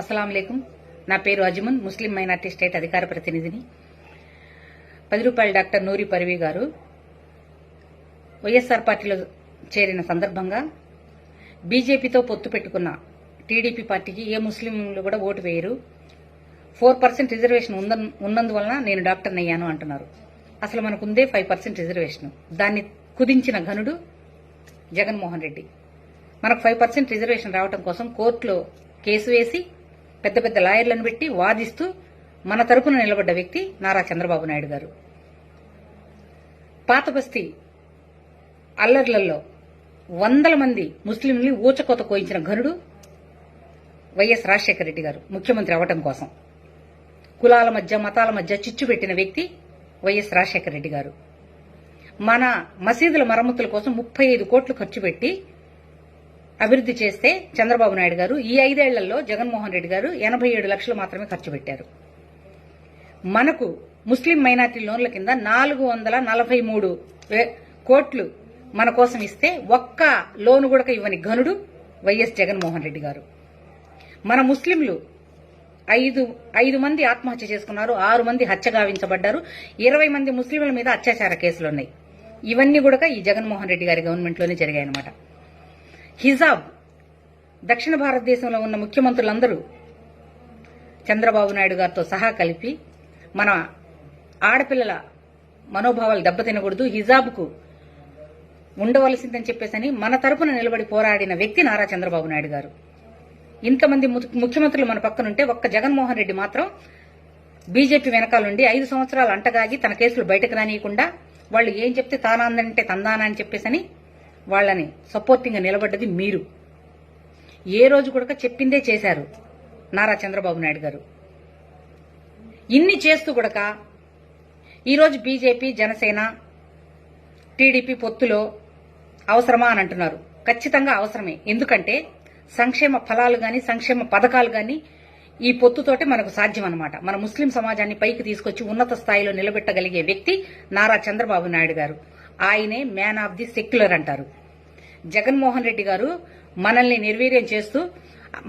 అస్సలం లేకుం నా పేరు అజమున్ ముస్లిం మైనార్టీ స్టేట్ అధికార ప్రతినిధిని. పది రూపాయల డాక్టర్ నూరి పర్వీ గారు వైఎస్ఆర్ పార్టీలో చేరిన సందర్భంగా బీజేపీతో పొత్తు పెట్టుకున్న టీడీపీ పార్టీకి ఏ ముస్లింలు కూడా ఓటు వేయరు. ఫోర్ పర్సెంట్ రిజర్వేషన్ ఉన్నందువలన నేను డాక్టర్ని అయ్యాను అంటున్నారు. అసలు మనకుందే ఫైవ్ పర్సెంట్ రిజర్వేషన్. దాన్ని కుదించిన ఘనుడు జగన్మోహన్ రెడ్డి. మనకు ఫైవ్ పర్సెంట్ రిజర్వేషన్ రావడం కోసం కోర్టులో కేసు వేసి పెద్ద పెద్ద లాయర్లను పెట్టి వాదిస్తూ మన తరపున నిలబడ్డ వ్యక్తి నారా చంద్రబాబు నాయుడు గారు. పాత బస్తీ అల్లర్లలో వందల మంది ముస్లింల్ని ఊచకోత కోయించిన ఘనుడు వైఎస్ రాజశేఖర రెడ్డి గారు ముఖ్యమంత్రి అవటం కోసం. కులాల మధ్య మతాల మధ్య చిచ్చు పెట్టిన వ్యక్తి వైఎస్ రాజశేఖర రెడ్డి గారు. మన మసీదుల మరమ్మతుల కోసం ముప్పై ఐదు కోట్లు ఖర్చు పెట్టి అభివృద్ధి చేస్తే చంద్రబాబు నాయుడు గారు ఈ ఐదేళ్ళలో జగన్మోహన్ రెడ్డి గారు ఎనభై ఏడు లక్షలు మాత్రమే ఖర్చు పెట్టారు. మనకు ముస్లిం మైనార్టీ లోన్ల కింద నాలుగు వందల నలభై మూడు కోట్లు మన కోసం ఇస్తే ఒక్క లోను కూడా ఇవ్వని ఘనుడు వైఎస్ జగన్మోహన్ రెడ్డి గారు. మన ముస్లింలు ఐదు ఐదు మంది ఆత్మహత్య చేసుకున్నారు ఆరు మంది హత్య గావించబడ్డారు ఇరవై మంది ముస్లింల మీద అత్యాచార కేసులున్నాయి. ఇవన్నీ కూడా ఈ జగన్మోహన్ రెడ్డి గారి గవర్నమెంట్లోనే జరిగాయన్నమాట. హిజాబ్. దక్షిణ భారతదేశంలో ఉన్న ముఖ్యమంత్రులందరూ చంద్రబాబు నాయుడు గారితో సహా కలిపి మన ఆడపిల్లల మనోభావాలు దెబ్బతినకూడదు హిజాబ్కు ఉండవలసిందని చెప్పేసని మన తరపున నిలబడి పోరాడిన వ్యక్తి నారా చంద్రబాబు నాయుడు గారు. ఇంతమంది ము- ముఖ్యమంత్రులు మన పక్కనుంటే ఒక్క జగన్మోహన్ రెడ్డి మాత్రం బీజేపీ వెనకాలండి ఐదు సంవత్సరాలు అంటగాగి తన కేసులు బయటకు రానియకుండా వాళ్ళు ఏం చెప్తే తానాందంటే తందానా అని చెప్పేసని వాళ్ళని సపోర్టింగ్గా నిలబడ్డది మీరు. ఏ రోజు కూడా చెప్పిందే చేశారు నారా చంద్రబాబు నాయుడు గారు. ఇన్ని చేస్తూ కూడక ఈరోజు బీజేపీ జనసేన టీడీపీ పొత్తులో అవసరమా అని అంటున్నారు. ఖచ్చితంగా అవసరమే. ఎందుకంటే సంక్షేమ ఫలాలు గాని సంక్షేమ పథకాలు గాని ఈ పొత్తుతోటే మనకు సాధ్యం అన్నమాట మన ముస్లిం సమాజాన్ని పైకి తీసుకొచ్చి ఉన్నత స్థాయిలో నిలబెట్టగలిగే వ్యక్తి నారా చంద్రబాబు నాయుడు గారు. ఆయనే మ్యాన్ ఆఫ్ ది సెక్యులర్ అంటారు. జగన్మోహన్ రెడ్డి గారు మనల్ని నిర్వీర్యం చేస్తూ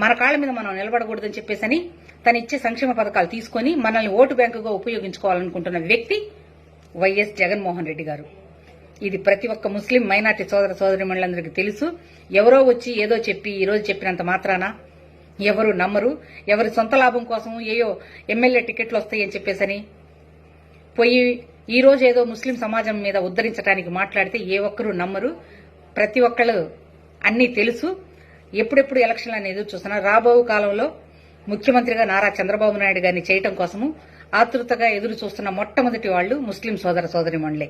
మన కాళ్ళ మీద మనం నిలబడకూడదని చెప్పేసని తను ఇచ్చే సంక్షేమ పథకాలు తీసుకొని మనల్ని ఓటు బ్యాంకుగా ఉపయోగించుకోవాలనుకుంటున్న వ్యక్తి వైఎస్ జగన్మోహన్ రెడ్డి గారు. ఇది ప్రతి ఒక్క ముస్లిం మైనార్టీ సోదర సోదరిమణులందరికీ తెలుసు. ఎవరో వచ్చి ఏదో చెప్పి ఈరోజు చెప్పినంత మాత్రాన ఎవరు నమ్మరు. ఎవరి సొంత లాభం కోసం ఏయో ఎమ్మెల్యే టికెట్లు వస్తాయని చెప్పేసని పోయి ఈ రోజు ఏదో ముస్లిం సమాజం మీద ఉద్ధరించడానికి మాట్లాడితే ఏ ఒక్కరు నమ్మరు. ప్రతి ఒక్కళ్ళు అన్నీ తెలుసు. ఎప్పుడెప్పుడు ఎలక్షన్లు అని ఎదురు చూస్తున్నారు. రాబో కాలంలో ముఖ్యమంత్రిగా నారా చంద్రబాబు నాయుడు గారిని చేయటం కోసము ఆతృతగా ఎదురు చూస్తున్న మొట్టమొదటి వాళ్ళు ముస్లిం సోదర సోదరిమణులే.